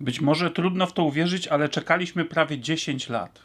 Być może trudno w to uwierzyć, ale czekaliśmy prawie 10 lat.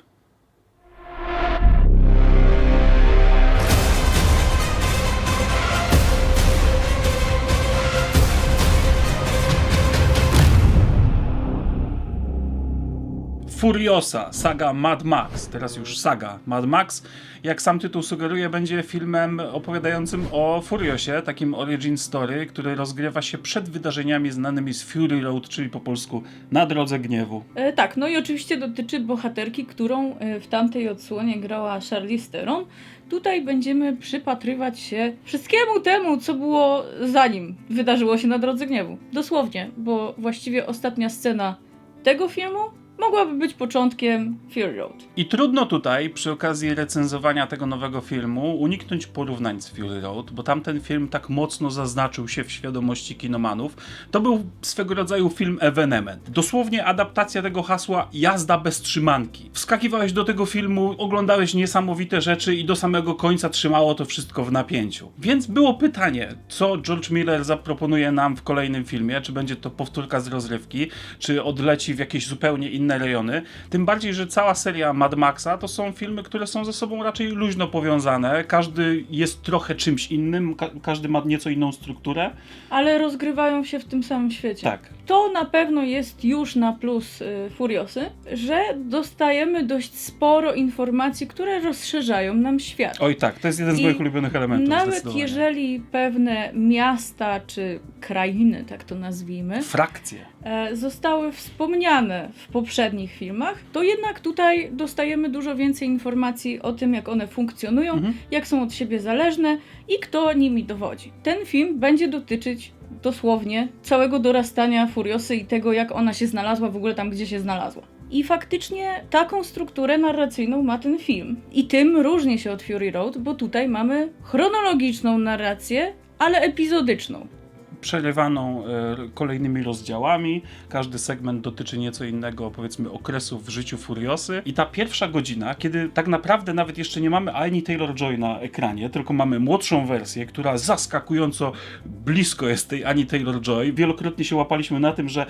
Furiosa, saga Mad Max, teraz już saga Mad Max. Jak sam tytuł sugeruje, będzie filmem opowiadającym o Furiosie, takim origin story, który rozgrywa się przed wydarzeniami znanymi z Fury Road, czyli po polsku Na drodze gniewu. E, tak, no i oczywiście dotyczy bohaterki, którą e, w tamtej odsłonie grała Charlize Theron. Tutaj będziemy przypatrywać się wszystkiemu temu, co było zanim wydarzyło się na Drodze Gniewu. Dosłownie, bo właściwie ostatnia scena tego filmu mogłaby być początkiem Fury Road. I trudno tutaj, przy okazji recenzowania tego nowego filmu, uniknąć porównań z Fury Road, bo tamten film tak mocno zaznaczył się w świadomości kinomanów. To był swego rodzaju film evenement. Dosłownie adaptacja tego hasła jazda bez trzymanki. Wskakiwałeś do tego filmu, oglądałeś niesamowite rzeczy i do samego końca trzymało to wszystko w napięciu. Więc było pytanie, co George Miller zaproponuje nam w kolejnym filmie, czy będzie to powtórka z rozrywki, czy odleci w jakieś zupełnie inne rejony. Tym bardziej, że cała seria Mad Maxa to są filmy, które są ze sobą raczej luźno powiązane. Każdy jest trochę czymś innym, ka- każdy ma nieco inną strukturę. Ale rozgrywają się w tym samym świecie. Tak. To na pewno jest już na plus y, Furiosy, że dostajemy dość sporo informacji, które rozszerzają nam świat. Oj tak, to jest jeden z I moich ulubionych elementów. Nawet jeżeli pewne miasta czy krainy, tak to nazwijmy, Frakcje. E, zostały wspomniane w poprzednich filmach, to jednak tutaj dostajemy dużo więcej informacji o tym, jak one funkcjonują, Mhm. jak są od siebie zależne i kto nimi dowodzi. Ten film będzie dotyczyć dosłownie całego dorastania Furiosy i tego, jak ona się znalazła w ogóle tam, gdzie się znalazła. I faktycznie taką strukturę narracyjną ma ten film. I tym różni się od Fury Road, bo tutaj mamy chronologiczną narrację, ale epizodyczną. Przerywaną e, kolejnymi rozdziałami. Każdy segment dotyczy nieco innego, powiedzmy, okresu w życiu Furiosy. I ta pierwsza godzina, kiedy tak naprawdę nawet jeszcze nie mamy Annie Taylor-Joy na ekranie, tylko mamy młodszą wersję, która zaskakująco blisko jest tej Annie Taylor-Joy. Wielokrotnie się łapaliśmy na tym, że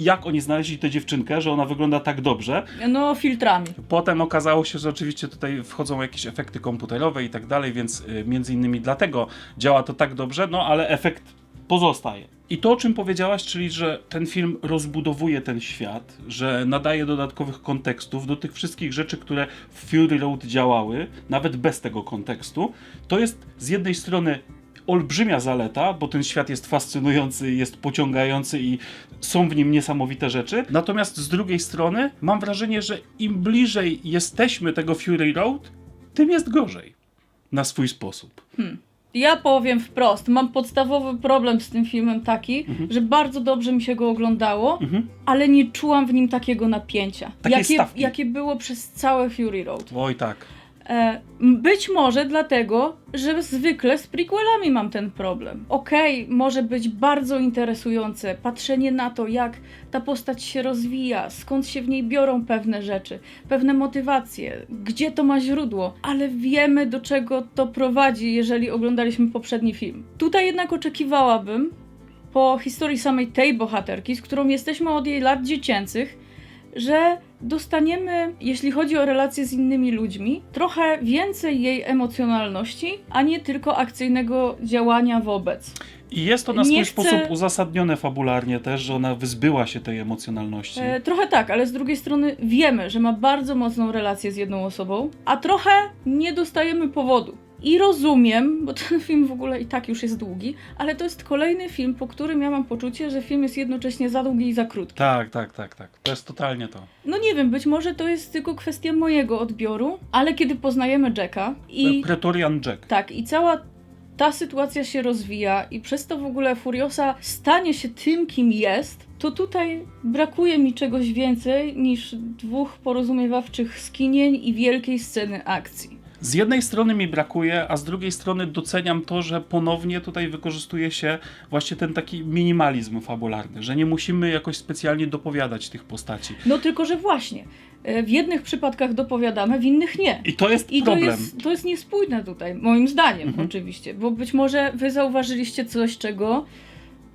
jak oni znaleźli tę dziewczynkę, że ona wygląda tak dobrze. No, filtrami. Potem okazało się, że oczywiście tutaj wchodzą jakieś efekty komputerowe i tak dalej, więc y, między innymi dlatego działa to tak dobrze, no ale efekt pozostaje. I to, o czym powiedziałaś, czyli że ten film rozbudowuje ten świat, że nadaje dodatkowych kontekstów do tych wszystkich rzeczy, które w Fury Road działały, nawet bez tego kontekstu, to jest z jednej strony olbrzymia zaleta, bo ten świat jest fascynujący, jest pociągający i są w nim niesamowite rzeczy. Natomiast z drugiej strony mam wrażenie, że im bliżej jesteśmy tego Fury Road, tym jest gorzej. Na swój sposób. Ja powiem wprost, mam podstawowy problem z tym filmem taki, że bardzo dobrze mi się go oglądało, Mhm. ale nie czułam w nim takiego napięcia, Takiej jakie, jakie było przez całe Fury Road. Oj tak. E, być może dlatego, że zwykle z prequelami mam ten problem. Okej, może być bardzo interesujące patrzenie na to, jak ta postać się rozwija, skąd się w niej biorą pewne rzeczy, pewne motywacje, gdzie to ma źródło, ale wiemy do czego to prowadzi, jeżeli oglądaliśmy poprzedni film. Tutaj jednak oczekiwałabym, po historii samej tej bohaterki, z którą jesteśmy od jej lat dziecięcych, że dostaniemy, jeśli chodzi o relacje z innymi ludźmi, trochę więcej jej emocjonalności, a nie tylko akcyjnego działania wobec. I jest to na swój chcę- sposób uzasadnione fabularnie też, że ona wyzbyła się tej emocjonalności. E, trochę tak, ale z drugiej strony wiemy, że ma bardzo mocną relację z jedną osobą, a trochę nie dostajemy powodu. I rozumiem, bo ten film w ogóle i tak już jest długi, ale to jest kolejny film, po którym ja mam poczucie, że film jest jednocześnie za długi i za krótki. Tak, tak, tak, tak. To jest totalnie to. No nie wiem, być może to jest tylko kwestia mojego odbioru, ale kiedy poznajemy Jacka i Pretorian Jack. tak, i cała ta sytuacja się rozwija i przez to w ogóle Furiosa stanie się tym, kim jest, to tutaj brakuje mi czegoś więcej niż dwóch porozumiewawczych skinień i wielkiej sceny akcji. Z jednej strony mi brakuje, a z drugiej strony doceniam to, że ponownie tutaj wykorzystuje się właśnie ten taki minimalizm fabularny, że nie musimy jakoś specjalnie dopowiadać tych postaci. No tylko, że właśnie, e, w jednych przypadkach dopowiadamy, w innych nie. I to jest I to problem. jest, to jest niespójne tutaj, moim zdaniem Mhm. oczywiście, bo być może wy zauważyliście coś, czego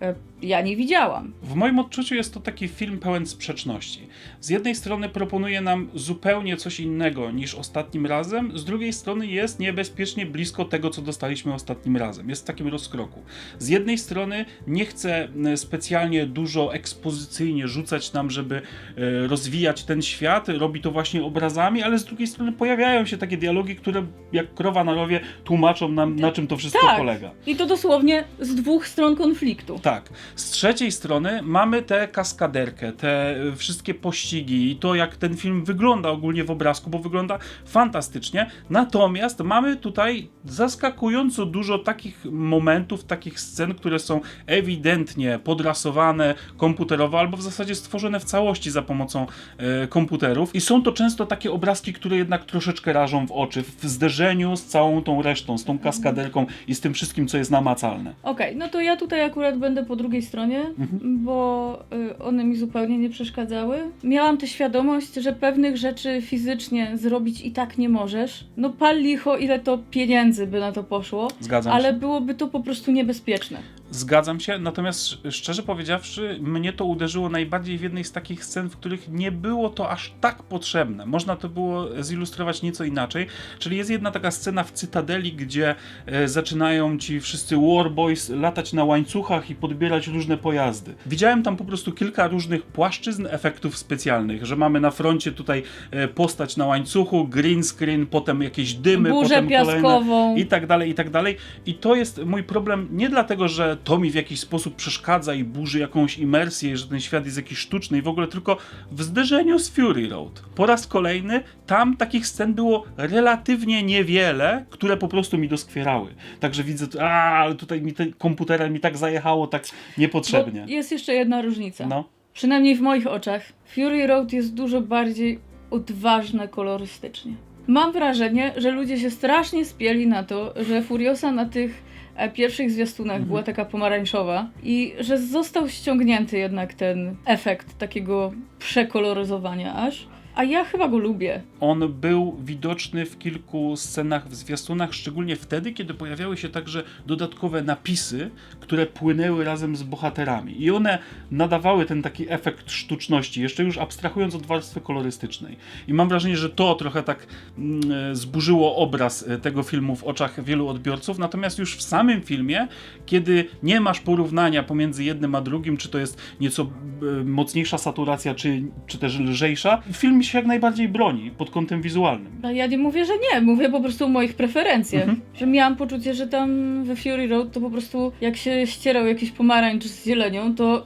e, ja nie widziałam. W moim odczuciu jest to taki film pełen sprzeczności. Z jednej strony proponuje nam zupełnie coś innego niż ostatnim razem, z drugiej strony jest niebezpiecznie blisko tego, co dostaliśmy ostatnim razem. Jest w takim rozkroku. Z jednej strony nie chce specjalnie dużo ekspozycyjnie rzucać nam, żeby e, rozwijać ten świat, robi to właśnie obrazami, ale z drugiej strony pojawiają się takie dialogi, które jak krowa na rowie tłumaczą nam, na czym to wszystko Tak. polega. I to dosłownie z dwóch stron konfliktu. Tak. Z trzeciej strony mamy tę kaskaderkę, te y, wszystkie pościgi i to, jak ten film wygląda ogólnie w obrazku, bo wygląda fantastycznie. Natomiast mamy tutaj zaskakująco dużo takich momentów, takich scen, które są ewidentnie podrasowane komputerowo, albo w zasadzie stworzone w całości za pomocą e, komputerów. I są to często takie obrazki, które jednak troszeczkę rażą w oczy, w zderzeniu z całą tą resztą, z tą kaskaderką i z tym wszystkim, co jest namacalne. Okej, no to ja tutaj akurat będę po drugiej stronie, Mhm. bo y, one mi zupełnie nie przeszkadzały. Miałam tę świadomość, że pewnych rzeczy fizycznie zrobić i tak nie możesz. No pal licho, ile to pieniędzy by na to poszło, Zgadzam ale się. byłoby to po prostu niebezpieczne. Zgadzam się, natomiast sz- szczerze powiedziawszy, mnie to uderzyło najbardziej w jednej z takich scen, w których nie było to aż tak potrzebne. Można to było zilustrować nieco inaczej. Czyli jest jedna taka scena w Cytadeli, gdzie e, zaczynają ci wszyscy Warboys latać na łańcuchach i podbierać różne pojazdy. Widziałem tam po prostu kilka różnych płaszczyzn efektów specjalnych, że mamy na froncie tutaj e, postać na łańcuchu, green screen, potem jakieś dymy, Burzę potem kolejne piaskową. i tak dalej, i tak dalej. I to jest mój problem nie dlatego, że to mi w jakiś sposób przeszkadza i burzy jakąś imersję, że ten świat jest jakiś sztuczny i w ogóle tylko w zderzeniu z Fury Road. Po raz kolejny tam takich scen było relatywnie niewiele, które po prostu mi doskwierały. Także widzę, a ale tutaj mi te, komputerem mi tak zajechało, tak niepotrzebnie. Bo jest jeszcze jedna różnica. No. Przynajmniej w moich oczach. Fury Road jest dużo bardziej odważne kolorystycznie. Mam wrażenie, że ludzie się strasznie spieli na to, że Furiosa na tych pierwszych zwiastunach Mhm. była taka pomarańczowa i że został ściągnięty jednak ten efekt takiego przekoloryzowania aż. A ja chyba go lubię. On był widoczny w kilku scenach w zwiastunach, szczególnie wtedy, kiedy pojawiały się także dodatkowe napisy, które płynęły razem z bohaterami. I one nadawały ten taki efekt sztuczności, jeszcze już abstrahując od warstwy kolorystycznej. I mam wrażenie, że to trochę tak mm, e, zburzyło obraz e, tego filmu w oczach wielu odbiorców. Natomiast już w samym filmie, kiedy nie masz porównania pomiędzy jednym a drugim, czy to jest nieco e, mocniejsza saturacja, czy, czy też lżejsza, film się jak najbardziej broni pod kątem wizualnym. A ja nie mówię, że nie, mówię po prostu o moich preferencjach. Mhm. Że miałam poczucie, że tam we Fury Road to po prostu jak się ścierał jakiś pomarańcz z zielenią, to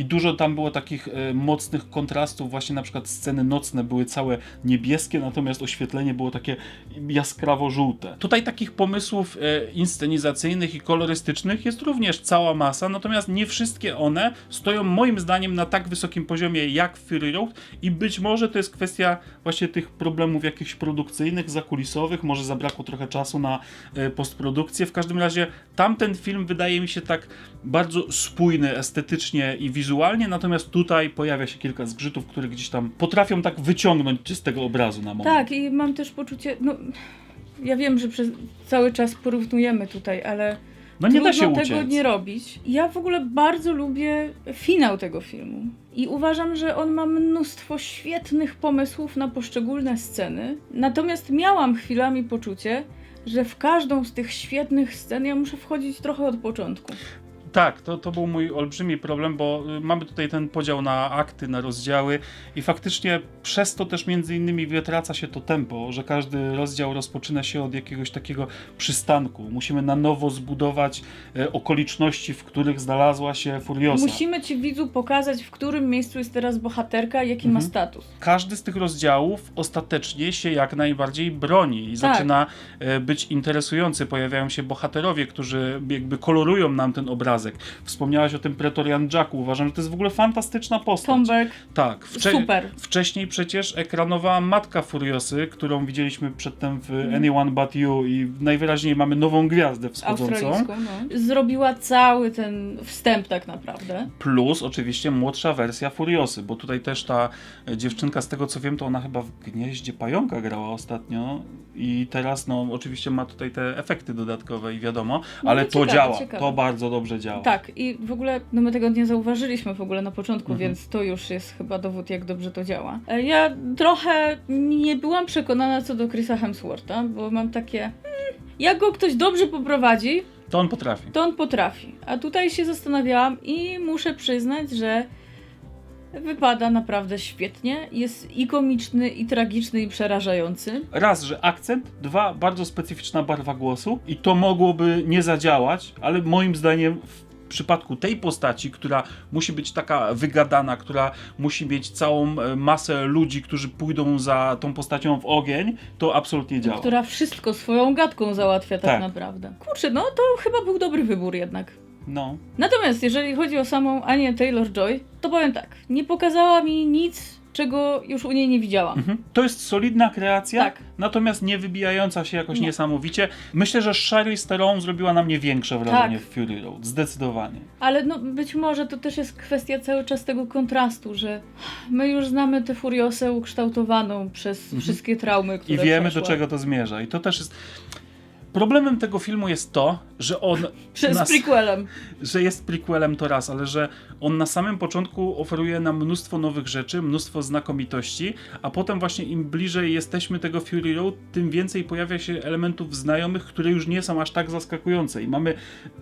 I dużo tam było takich e, mocnych kontrastów, właśnie na przykład sceny nocne były całe niebieskie, natomiast oświetlenie było takie jaskrawo-żółte. Tutaj takich pomysłów e, inscenizacyjnych i kolorystycznych jest również cała masa, natomiast nie wszystkie one stoją moim zdaniem na tak wysokim poziomie jak Fury Road i być może to jest kwestia właśnie tych problemów jakichś produkcyjnych, zakulisowych, może zabrakło trochę czasu na e, postprodukcję. W każdym razie tamten film wydaje mi się tak bardzo spójny estetycznie i wizualnie, natomiast tutaj pojawia się kilka zgrzytów, które gdzieś tam potrafią tak wyciągnąć z tego obrazu na moment. tak i mam też poczucie, no ja wiem, że przez cały czas porównujemy tutaj, ale No nie da trudno się tego uciec. nie robić. Ja w ogóle bardzo lubię finał tego filmu i uważam, że on ma mnóstwo świetnych pomysłów na poszczególne sceny. Natomiast miałam chwilami poczucie, że w każdą z tych świetnych scen ja muszę wchodzić trochę od początku. Tak, to, to był mój olbrzymi problem, bo y, mamy tutaj ten podział na akty, na rozdziały i faktycznie przez to też między innymi wytraca się to tempo, że każdy rozdział rozpoczyna się od jakiegoś takiego przystanku. Musimy na nowo zbudować e, okoliczności, w których znalazła się Furiosa. Musimy ci widzu pokazać, w którym miejscu jest teraz bohaterka jaki ma Mhm. status. każdy z tych rozdziałów ostatecznie się jak najbardziej broni i Tak. zaczyna e, być interesujący. Pojawiają się bohaterowie, którzy jakby kolorują nam ten obrazek. Wspomniałaś o tym Pretorian Jacku. Uważam, że to jest w ogóle fantastyczna postać. Tomberg, Tak. Wcze- super. Wcześniej przecież ekranowa matka Furiosy, którą widzieliśmy przedtem w Mhm. Anyone But You i najwyraźniej mamy nową gwiazdę wschodzącą. No. Zrobiła cały ten wstęp tak naprawdę. Plus oczywiście młodsza wersja Furiosy, bo tutaj też ta dziewczynka, z tego co wiem, to ona chyba w Gnieździe Pająka grała ostatnio i teraz no oczywiście ma tutaj te efekty dodatkowe i wiadomo, No ale to to ciekawe, działa, ciekawe. to bardzo dobrze działa. Działa. Tak, i w ogóle, no my tego nie zauważyliśmy w ogóle na początku, Mhm. więc to już jest chyba dowód, jak dobrze to działa. E, Ja trochę nie byłam przekonana co do Chrisa Hemswortha, bo mam takie, hmm, jak go ktoś dobrze poprowadzi, To on potrafi. to on potrafi. A tutaj się zastanawiałam i muszę przyznać, że wypada naprawdę świetnie. Jest i komiczny, i tragiczny, i przerażający. Raz, że akcent, dwa, bardzo specyficzna barwa głosu i to mogłoby nie zadziałać, ale moim zdaniem w przypadku tej postaci, która musi być taka wygadana, która musi mieć całą e, masę ludzi, którzy pójdą za tą postacią w ogień, to absolutnie działa. Która wszystko swoją gadką załatwia tak, Tak. naprawdę. Kurczę, no to chyba był dobry wybór jednak. No. Natomiast jeżeli chodzi o samą Anię Taylor-Joy, to powiem tak, nie pokazała mi nic, czego już u niej nie widziałam. Mhm. To jest solidna kreacja, Tak. natomiast nie wybijająca się jakoś Nie. niesamowicie. Myślę, że Charlize Theron zrobiła na mnie większe wrażenie Tak. w Fury Road. Zdecydowanie. Ale no być może to też jest kwestia cały czas tego kontrastu, że my już znamy tę Furiosę ukształtowaną przez wszystkie traumy, Mhm. I które wiemy, przeszła. do czego to zmierza. I to też jest... Problemem tego filmu jest to, że on Przez nas- prequelem. że jest prequelem to raz, ale że on na samym początku oferuje nam mnóstwo nowych rzeczy, mnóstwo znakomitości, a potem właśnie im bliżej jesteśmy tego Fury Road, tym więcej pojawia się elementów znajomych, które już nie są aż tak zaskakujące i mamy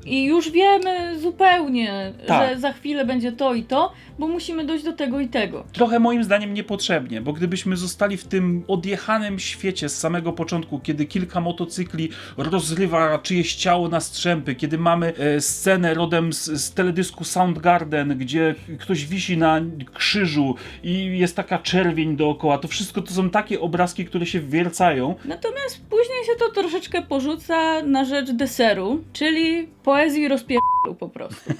I już wiemy zupełnie, Tak. że za chwilę będzie to i to, bo musimy dojść do tego i tego. trochę moim zdaniem niepotrzebnie, bo gdybyśmy zostali w tym odjechanym świecie z samego początku, kiedy kilka motocykli rozrywa czyjeś ciało na strzępy, kiedy mamy e, scenę rodem z, z teledysku Soundgarden, gdzie ktoś wisi na krzyżu i jest taka czerwień dookoła, to wszystko to są takie obrazki, które się wiercają. Natomiast później się to troszeczkę porzuca na rzecz deseru, czyli poezji rozpierdolu po prostu.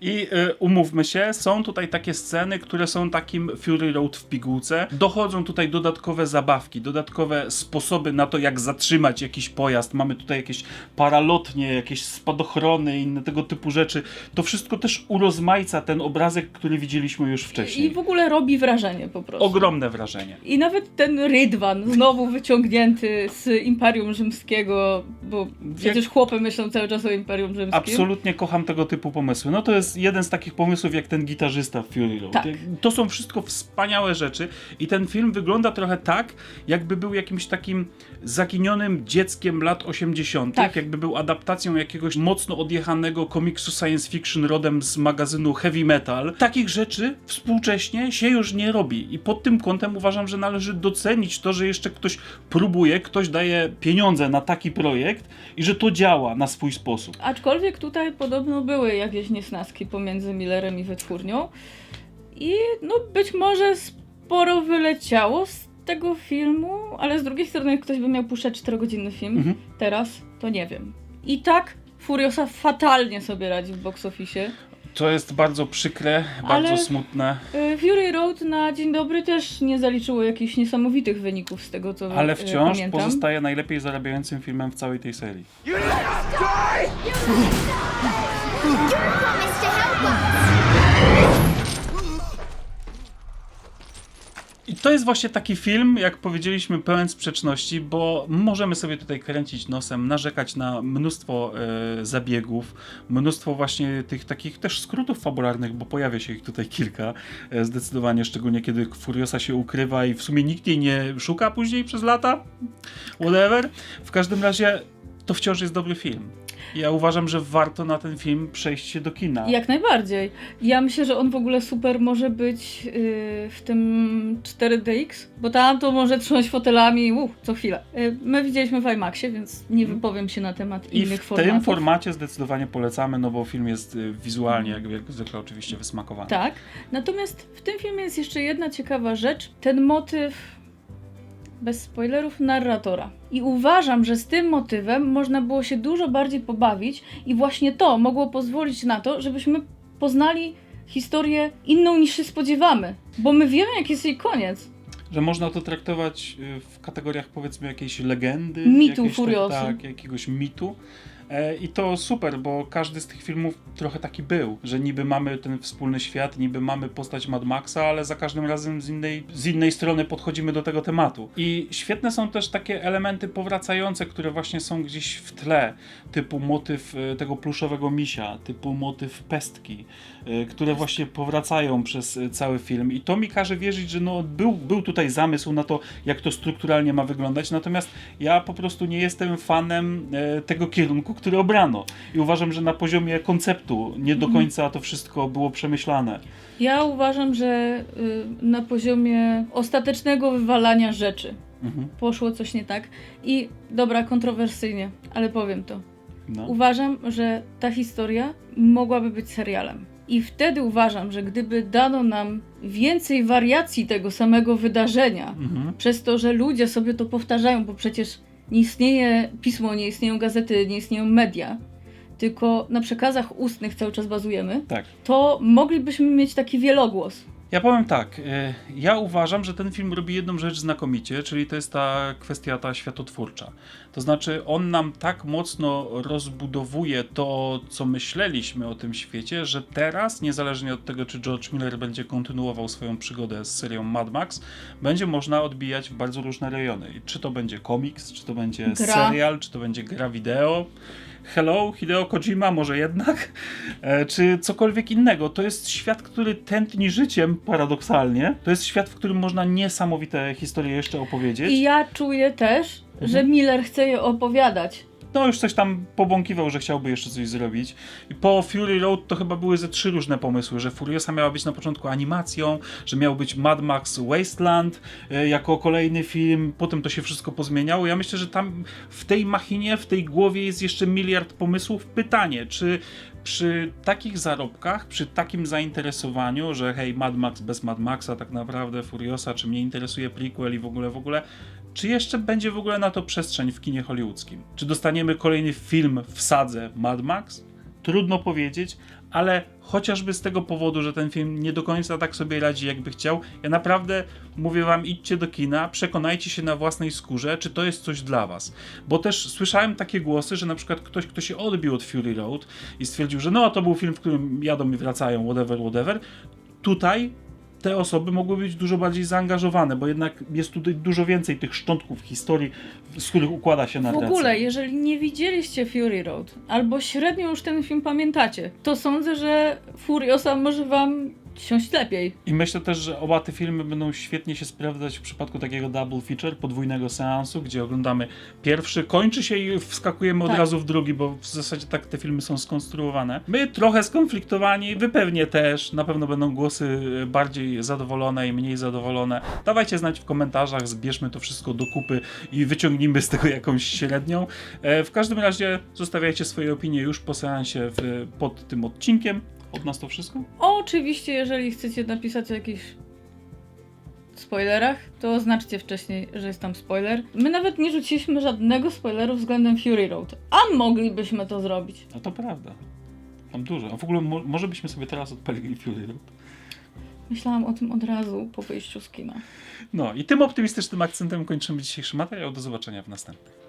I y, umówmy się, są tutaj takie sceny, które są takim Fury Road w pigułce. Dochodzą tutaj dodatkowe zabawki, dodatkowe sposoby na to, jak zatrzymać jakiś pojazd. Mamy tutaj jakieś paralotnie, jakieś spadochrony i inne tego typu rzeczy. To wszystko też urozmaica ten obrazek, który widzieliśmy już I wcześniej. w ogóle robi wrażenie po prostu. Ogromne wrażenie. I nawet ten Rydwan, znowu wyciągnięty z Imperium Rzymskiego, bo przecież chłopy myślą cały czas o Imperium Rzymskim. Absolutnie kocham tego typu pomysły. No to jest jeden z takich pomysłów, jak ten gitarzysta w Fury Road. Tak. To są wszystko wspaniałe rzeczy i ten film wygląda trochę tak, jakby był jakimś takim zaginionym dzieckiem lat 80., Tak. jakby był adaptacją jakiegoś mocno odjechanego komiksu science fiction rodem z magazynu Heavy Metal. Takich rzeczy współcześnie się już nie robi i pod tym kątem uważam, że należy docenić to, że jeszcze ktoś próbuje, ktoś daje pieniądze na taki projekt i że to działa na swój sposób. Aczkolwiek tutaj podobno były jakieś niesnaski pomiędzy Millerem i wytwórnią. I no być może sporo wyleciało z tego filmu, ale z drugiej strony jak ktoś by miał puszczać 4-godzinny film Mhm. teraz, to nie wiem. I tak Furiosa fatalnie sobie radzi w box office. To jest bardzo przykre, Ale- bardzo smutne, Y, Fury Road na dzień dobry też nie zaliczyło jakichś niesamowitych wyników z tego co ale y, wciąż pamiętam. pozostaje najlepiej zarabiającym filmem w całej tej serii. You promised to help us! To jest właśnie taki film, jak powiedzieliśmy, pełen sprzeczności, bo możemy sobie tutaj kręcić nosem, narzekać na mnóstwo e, zabiegów, mnóstwo właśnie tych takich też skrótów fabularnych, bo pojawia się ich tutaj kilka, e, zdecydowanie, szczególnie kiedy Furiosa się ukrywa i w sumie nikt jej nie szuka później przez lata, whatever. W każdym razie to wciąż jest dobry film. Ja uważam, że warto na ten film przejść się do kina. Jak najbardziej. Ja myślę, że on w ogóle super może być yy, w tym 4DX, bo tam to może trząść fotelami uh, co chwilę. Yy, my widzieliśmy w IMAXie, więc nie wypowiem się na temat I innych w formatów. tym formacie zdecydowanie polecamy, no bo film jest y, wizualnie, jak, jak zwykle oczywiście wysmakowany. Tak. Natomiast w tym filmie jest jeszcze jedna ciekawa rzecz. Ten motyw, bez spoilerów, narratora. I uważam, że z tym motywem można było się dużo bardziej pobawić i właśnie to mogło pozwolić na to, żebyśmy poznali historię inną niż się spodziewamy. Bo my wiemy, jaki jest jej koniec. Że można to traktować y, w kategoriach powiedzmy jakiejś legendy. Mitu jakiejś. Tak, tak, jakiegoś mitu. E, I to super, bo każdy z tych filmów trochę taki był, że niby mamy ten wspólny świat, niby mamy postać Mad Maxa, ale za każdym razem z innej, z innej strony podchodzimy do tego tematu. I świetne są też takie elementy powracające, które właśnie są gdzieś w tle, typu motyw e, tego pluszowego misia, typu motyw pestki, e, które właśnie powracają przez cały film. I to mi każe wierzyć, że no, był, był tutaj zamysł na to, jak to strukturalnie ma wyglądać, natomiast ja po prostu nie jestem fanem tego kierunku, który obrano. I uważam, że na poziomie konceptu nie do końca to wszystko było przemyślane. Ja uważam, że y, na poziomie ostatecznego wywalania rzeczy Mhm. poszło coś nie tak. I dobra, kontrowersyjnie, ale powiem to. No. Uważam, że ta historia mogłaby być serialem. I wtedy uważam, że gdyby dano nam więcej wariacji tego samego wydarzenia, Mhm. przez to, że ludzie sobie to powtarzają, bo przecież nie istnieje pismo, nie istnieją gazety, nie istnieją media, tylko na przekazach ustnych cały czas bazujemy, Tak. to moglibyśmy mieć taki wielogłos. Ja powiem tak, e, ja uważam, że ten film robi jedną rzecz znakomicie, czyli to jest ta kwestia ta światotwórcza. To znaczy on nam tak mocno rozbudowuje to, co myśleliśmy o tym świecie, że teraz, niezależnie od tego, czy George Miller będzie kontynuował swoją przygodę z serią Mad Max, będzie można odbijać w bardzo różne rejony. Czy to będzie komiks, czy to będzie Gra. serial, czy to będzie gra wideo. Hello, Hideo Kojima, może jednak, e, czy cokolwiek innego. To jest świat, który tętni życiem, paradoksalnie. To jest świat, w którym można niesamowite historie jeszcze opowiedzieć. I ja czuję też, że Miller chce je opowiadać. No, już coś tam pobąkiwał, że chciałby jeszcze coś zrobić. I po Fury Road to chyba były ze trzy różne pomysły, że Furiosa miała być na początku animacją, że miał być Mad Max Wasteland e, jako kolejny film, potem to się wszystko pozmieniało. Ja myślę, że tam w tej machinie, w tej głowie jest jeszcze miliard pomysłów. Pytanie, czy przy takich zarobkach, przy takim zainteresowaniu, że hej, Mad Max bez Mad Maxa tak naprawdę, Furiosa, czy mnie interesuje prequel i w ogóle, w ogóle, czy jeszcze będzie w ogóle na to przestrzeń w kinie hollywoodzkim? Czy dostaniemy kolejny film w sadze Mad Max? Trudno powiedzieć, ale chociażby z tego powodu, że ten film nie do końca tak sobie radzi, jakby chciał, ja naprawdę mówię wam, idźcie do kina, przekonajcie się na własnej skórze, czy to jest coś dla was. Bo też słyszałem takie głosy, że na przykład ktoś, kto się odbił od Fury Road i stwierdził, że no, to był film, w którym jadą i wracają, whatever, whatever. Tutaj te osoby mogły być dużo bardziej zaangażowane, bo jednak jest tutaj dużo więcej tych szczątków historii, z których układa się W narracja. ogóle, jeżeli nie widzieliście Fury Road, albo średnio już ten film pamiętacie, to sądzę, że Furiosa może wam siąść lepiej. I myślę też, że oba te filmy będą świetnie się sprawdzać w przypadku takiego double feature, podwójnego seansu, gdzie oglądamy pierwszy, kończy się i wskakujemy od Tak. razu w drugi, bo w zasadzie tak te filmy są skonstruowane. My trochę skonfliktowani, wy pewnie też, na pewno będą głosy bardziej zadowolone i mniej zadowolone. Dawajcie znać w komentarzach, zbierzmy to wszystko do kupy i wyciągnijmy z tego jakąś średnią. E, W każdym razie zostawiajcie swoje opinie już po seansie w, pod tym odcinkiem. Od nas to wszystko? Oczywiście, jeżeli chcecie napisać o jakichś spoilerach, to oznaczcie wcześniej, że jest tam spoiler. My nawet nie rzuciliśmy żadnego spoileru względem Fury Road, a moglibyśmy to zrobić. No to prawda. Tam dużo. A w ogóle mo- może byśmy sobie teraz odpalili Fury Road. Myślałam o tym od razu po wyjściu z kina. No i tym optymistycznym akcentem kończymy dzisiejszy materiał. Do zobaczenia w następnym.